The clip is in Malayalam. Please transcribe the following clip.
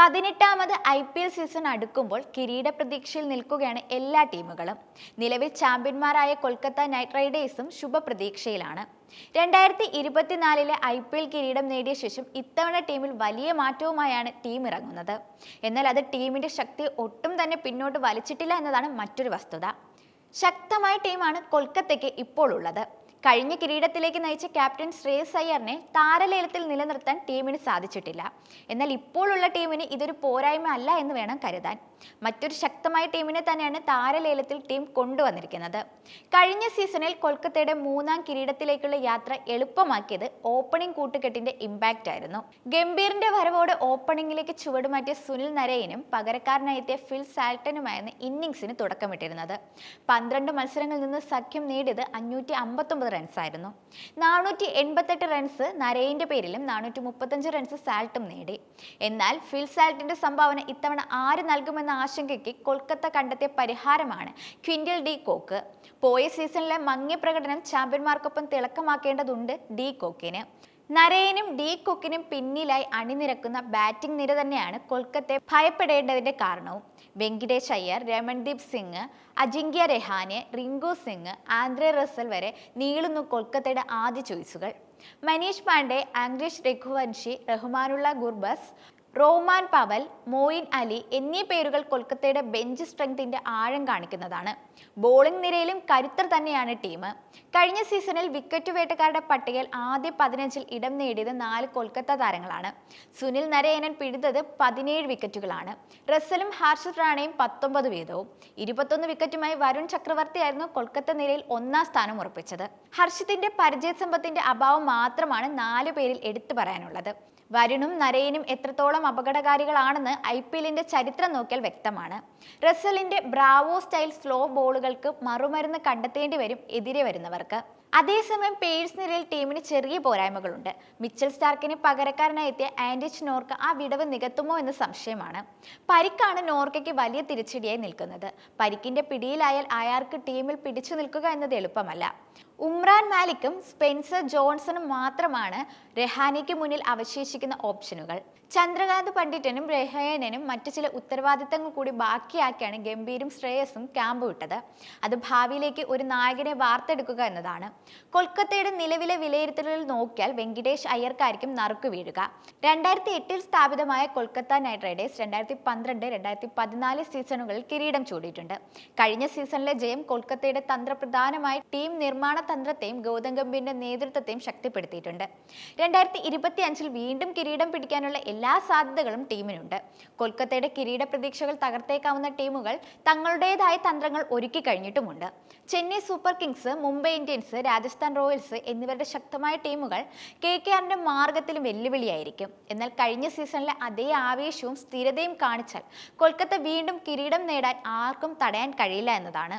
പതിനെട്ടാമത് ഐ പി എൽ സീസൺ അടുക്കുമ്പോൾ കിരീട പ്രതീക്ഷയിൽ നിൽക്കുകയാണ് എല്ലാ ടീമുകളും. നിലവിൽ ചാമ്പ്യന്മാരായ കൊൽക്കത്ത നൈറ്റ് റൈഡേഴ്സും ശുഭപ്രതീക്ഷയിലാണ്. രണ്ടായിരത്തി ഇരുപത്തിനാലിലെ ഐ പി എൽ കിരീടം നേടിയ ശേഷം ഇത്തവണ ടീമിൽ വലിയ മാറ്റവുമായാണ് ടീം ഇറങ്ങുന്നത്. എന്നാൽ അത് ടീമിന്റെ ശക്തി ഒട്ടും തന്നെ പിന്നോട്ട് വലിച്ചിട്ടില്ല എന്നതാണ് മറ്റൊരു വസ്തുത. ശക്തമായ ടീമാണ് കൊൽക്കത്തയ്ക്ക് ഇപ്പോൾ ഉള്ളത്. കഴിഞ്ഞ കിരീടത്തിലേക്ക് നയിച്ച ക്യാപ്റ്റൻ ശ്രേയസ് അയ്യറിനെ താരലേലത്തിൽ നിലനിർത്താൻ ടീമിന് സാധിച്ചിട്ടില്ല. എന്നാൽ ഇപ്പോഴുള്ള ടീമിന് ഇതൊരു പോരായ്മ അല്ല എന്ന് വേണം കരുതാൻ. മറ്റൊരു ശക്തമായ ടീമിനെ തന്നെയാണ് താരലേലത്തിൽ ടീം കൊണ്ടുവന്നിരിക്കുന്നത്. കഴിഞ്ഞ സീസണിൽ കൊൽക്കത്തയുടെ മൂന്നാം കിരീടത്തിലേക്കുള്ള യാത്ര എളുപ്പമാക്കിയത് ഓപ്പണിംഗ് കൂട്ടുകെട്ടിന്റെ ഇമ്പാക്റ്റ് ആയിരുന്നു. ഗംഭീറിന്റെ വരവോട് ഓപ്പണിംഗിലേക്ക് ചുവടുമാറ്റിയ സുനിൽ നരയനും പകരക്കാരനായെത്തിയ ഫിൽ സാൽട്ടനുമായിരുന്നു ഇന്നിംഗ്സിന് തുടക്കമിട്ടിരുന്നത്. പന്ത്രണ്ട് മത്സരങ്ങളിൽ നിന്ന് സഖ്യം നേടിയത് അഞ്ഞൂറ്റി അമ്പത്തൊമ്പത് റൺസായിരുന്നു നാനൂറ്റി എൺപത്തെട്ട് റൺസ് നരയിന്റെ പേരിലും നാനൂറ്റി മുപ്പത്തഞ്ച് റൺസ് സാൽട്ടും നേടി. എന്നാൽ ഫിൽ സാൾട്ടിന്റെ സംഭാവന ഇത്തവണ ആര് നൽകുമെന്ന ആശങ്കയ്ക്ക് കൊൽക്കത്ത കണ്ടെത്തിയ പരിഹാരമാണ് ക്വിന്റൽ ഡി കോക്ക്. പോയ സീസണിലെ മങ്ങിയ പ്രകടനം ചാമ്പ്യന്മാർക്കൊപ്പം തിളക്കമാക്കേണ്ടതുണ്ട് ഡി കോക്കിന്. നരയനും ഡി കുക്കിനും പിന്നിലായി അണിനിരക്കുന്ന ബാറ്റിംഗ് നിര തന്നെയാണ് കൊൽക്കത്തയെ ഭയപ്പെടേണ്ടതിന്റെ കാരണവും. വെങ്കിടേഷ് അയ്യർ രമൺദീപ് സിംഗ് അജിങ്ക്യ രഹാനെ റിങ്കു സിംഗ് ആന്ദ്രെ റസൽ വരെ നീളുന്നു കൊൽക്കത്തയുടെ ആദ്യ ചോയ്സുകൾ. Manish Pandey Angkrish Raghuvanshi Rahmanullah Gurbaz Rovman Powell Moeen Ali എന്നീ പേരുകൾ കൊൽക്കത്തയുടെ ബെഞ്ച് സ്ട്രെങ്തിന്റെ ആഴം കാണിക്കുന്നതാണ്. ബോളിംഗ് നിരയിലും കരുത്തർ തന്നെയാണ് ടീം. കഴിഞ്ഞ സീസണിൽ വിക്കറ്റ് വേട്ടക്കാരുടെ പട്ടികയിൽ ആദ്യ പതിനഞ്ചിൽ ഇടം നേടിയത് നാല് കൊൽക്കത്ത താരങ്ങളാണ്. സുനിൽ നരേനൻ പിഴുതത് പതിനേഴ് വിക്കറ്റുകളാണ് റസലും ഹാർഷത് റാണയും പത്തൊമ്പത് വീതവും. ഇരുപത്തൊന്ന് വിക്കറ്റുമായി വരുൺ ചക്രവർത്തിയായിരുന്നു കൊൽക്കത്ത നിരയിൽ ഒന്നാം സ്ഥാനം ഉറപ്പിച്ചത്. ഹർഷിത്തിന്റെ പരിചയസമ്പത്തിന്റെ അഭാവം മാത്രമാണ് നാല് പേരിൽ എടുത്തു പറയാനുള്ളത്. വരുണും നരയനും എത്രത്തോളം അപകടകാരികളാണെന്ന് ഐ പി എല്ലിന്റെ ചരിത്രം നോക്കിയാൽ വ്യക്തമാണ്. റസലിന്റെ ബ്രാവോ സ്റ്റൈൽ സ്ലോ ബോളുകൾക്ക് മറുമരുന്ന് കണ്ടെത്തേണ്ടി വരും എതിരെ Barca അതേസമയം പേഴ്സ് നിലയിൽ ടീമിന് ചെറിയ പോരായ്മകളുണ്ട്. മിച്ചൽ സ്റ്റാർക്കിന് പകരക്കാരനായി എത്തിയ ആൻഡിച്ച് നോർക്ക ആ വിടവ് നികത്തുമോ എന്ന സംശയമാണ്. പരിക്കാണ് നോർക്കയ്ക്ക് വലിയ തിരിച്ചടിയായി നിൽക്കുന്നത്. പരിക്കിന്റെ പിടിയിലായാൽ അയാൾക്ക് ടീമിൽ പിടിച്ചു നിൽക്കുക എന്നത് എളുപ്പമല്ല. ഉമ്രാൻ മാലിക്കും സ്പെൻസർ ജോൺസണും മാത്രമാണ് രഹാനയ്ക്ക് മുന്നിൽ അവശേഷിക്കുന്ന ഓപ്ഷനുകൾ. ചന്ദ്രകാന്ത് പണ്ഡിറ്റനും രഹയനും മറ്റു ചില ഉത്തരവാദിത്തങ്ങൾ കൂടി ബാക്കിയാക്കിയാണ് ഗംഭീരും ശ്രേയസും ക്യാമ്പ് വിട്ടത് അത് ഭാവിയിലേക്ക് ഒരു നായകനെ വാർത്തെടുക്കുക എന്നതാണ്. കൊൽക്കത്തയുടെ നിലവിലെ വിലയിരുത്തലുകൾ നോക്കിയാൽ വെങ്കിടേഷ് അയ്യർക്കായിരിക്കും നറുക്ക് വീഴുക. രണ്ടായിരത്തി എട്ടിൽ സ്ഥാപിതമായ കൊൽക്കത്ത നൈറ്റ് റൈഡേഴ്സ് രണ്ടായിരത്തി പന്ത്രണ്ട് രണ്ടായിരത്തി പതിനാല് സീസണുകളിൽ കിരീടം ചൂടിയിട്ടുണ്ട്. കഴിഞ്ഞ സീസണിലെ ജയം കൊൽക്കത്തയുടെ തന്ത്രപ്രധാനമായ ടീം നിർമ്മാണ തന്ത്രത്തെയും ഗൗതം ഗംഭീറിന്റെ നേതൃത്വത്തെയും ശക്തിപ്പെടുത്തിയിട്ടുണ്ട്. രണ്ടായിരത്തി ഇരുപത്തി അഞ്ചിൽ വീണ്ടും കിരീടം പിടിക്കാനുള്ള എല്ലാ സാധ്യതകളും ടീമിനുണ്ട്. കൊൽക്കത്തയുടെ കിരീട പ്രതീക്ഷകൾ തകർത്തേക്കാവുന്ന ടീമുകൾ തങ്ങളുടേതായ തന്ത്രങ്ങൾ ഒരുക്കി കഴിഞ്ഞിട്ടുമുണ്ട്. Chennai Super Kings Mumbai Indians Rajasthan Royals എന്നിവരുടെ ശക്തമായ ടീമുകൾ കെ കെ ആറിന്റെ മാർഗത്തിലും വെല്ലുവിളിയായിരിക്കും. എന്നാൽ കഴിഞ്ഞ സീസണിലെ അതേ ആവേശവും സ്ഥിരതയും കാണിച്ചാൽ കൊൽക്കത്ത വീണ്ടും കിരീടം നേടാൻ ആർക്കും തടയാൻ കഴിയില്ല എന്നതാണ്.